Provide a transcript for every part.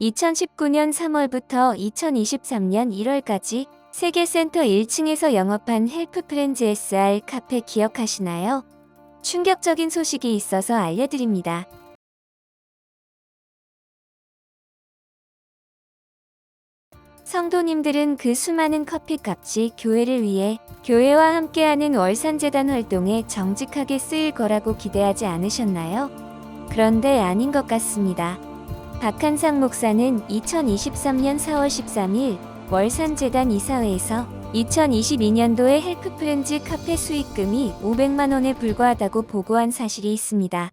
2019년 3월부터 2023년 1월까지 세계센터 1층에서 영업한 헬프프렌즈 SR 카페 기억하시나요? 충격적인 소식이 있어서 알려드립니다. 성도님들은 그 수많은 커피값이 교회를 위해 교회와 함께하는 월산재단 활동에 정직하게 쓰일 거라고 기대하지 않으셨나요? 그런데 아닌 것 같습니다. 박한상 목사는 2023년 4월 13일 월산재단 이사회에서 2022년도에 헬프프렌즈 카페 수익금이 500만 원에 불과하다고 보고한 사실이 있습니다.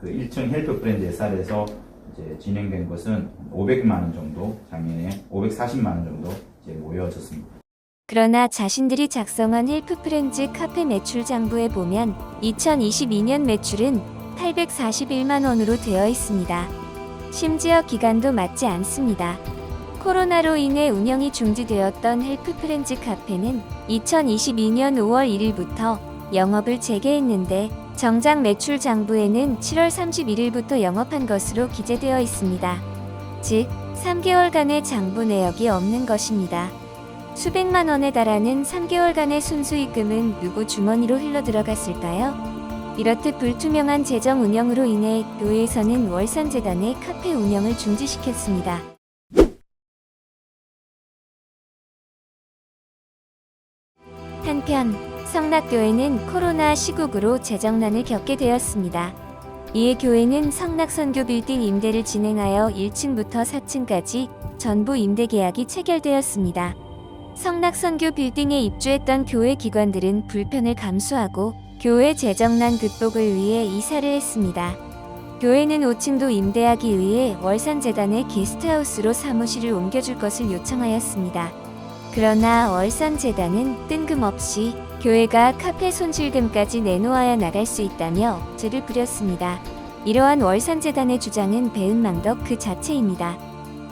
그 1층 헬프 브랜드 SR에서 이제 진행된 것은 500만 원 정도, 작년에 540만 원 정도 이제 모여졌습니다. 그러나 자신들이 작성한 헬프프렌즈 카페 매출 장부에 보면 2022년 매출은 841만 원으로 되어 있습니다. 심지어 기간도 맞지 않습니다. 코로나로 인해 운영이 중지되었던 헬프프렌즈 카페는 2022년 5월 1일부터 영업을 재개했는데 정작 매출 장부에는 7월 31일부터 영업한 것으로 기재되어 있습니다. 즉, 3개월간의 장부 내역이 없는 것입니다. 수백만 원에 달하는 3개월간의 순수익금은 누구 주머니로 흘러 들어갔을까요? 이렇듯 불투명한 재정 운영으로 인해 교회에서는 월산재단의 카페 운영을 중지시켰습니다. 한편 성락교회는 코로나 시국으로 재정난을 겪게 되었습니다. 이에 교회는 성락선교 빌딩 임대를 진행하여 1층부터 4층까지 전부 임대 계약이 체결되었습니다. 성락선교 빌딩에 입주했던 교회 기관들은 불편을 감수하고 교회 재정난 극복을 위해 이사를 했습니다. 교회는 5층도 임대하기 위해 월산재단의 게스트하우스로 사무실을 옮겨줄 것을 요청하였습니다. 그러나 월산재단은 뜬금없이 교회가 카페 손실금까지 내놓아야 나갈 수 있다며 죄를 부렸습니다. 이러한 월산재단의 주장은 배은망덕 그 자체입니다.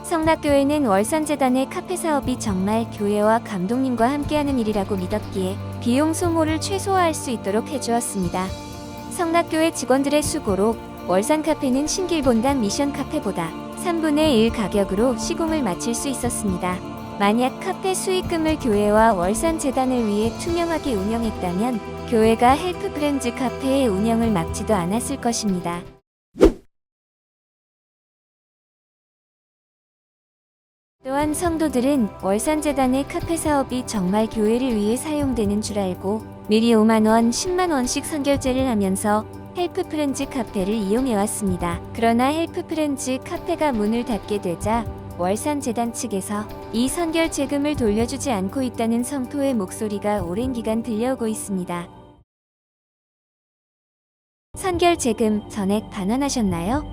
성락교회는 월산재단의 카페 사업이 정말 교회와 감독님과 함께하는 일이라고 믿었기에 비용 소모를 최소화할 수 있도록 해주었습니다. 성락교회 직원들의 수고로 월산 카페는 신길본당 미션 카페보다 3분의 1 가격으로 시공을 마칠 수 있었습니다. 만약 카페 수익금을 교회와 월산 재단을 위해 투명하게 운영했다면 교회가 헬프 브랜즈 카페의 운영을 막지도 않았을 것입니다. 또한 성도들은 월산재단의 카페 사업이 정말 교회를 위해 사용되는 줄 알고 미리 5만원, 10만원씩 선결제를 하면서 헬프 프렌즈 카페를 이용해왔습니다. 그러나 헬프 프렌즈 카페가 문을 닫게 되자 월산재단 측에서 이 선결 재금을 돌려주지 않고 있다는 성토의 목소리가 오랜 기간 들려오고 있습니다. 선결 재금 전액 반환하셨나요?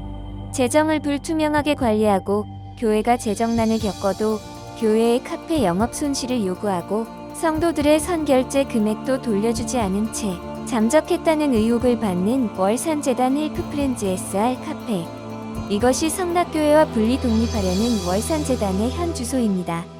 재정을 불투명하게 관리하고 교회가 재정난을 겪어도 교회의 카페 영업 손실을 요구하고 성도들의 선결제 금액도 돌려주지 않은 채 잠적했다는 의혹을 받는 월산재단 헬프프렌즈 SR 카페. 이것이 성락교회와 분리 독립하려는 월산재단의 현 주소입니다.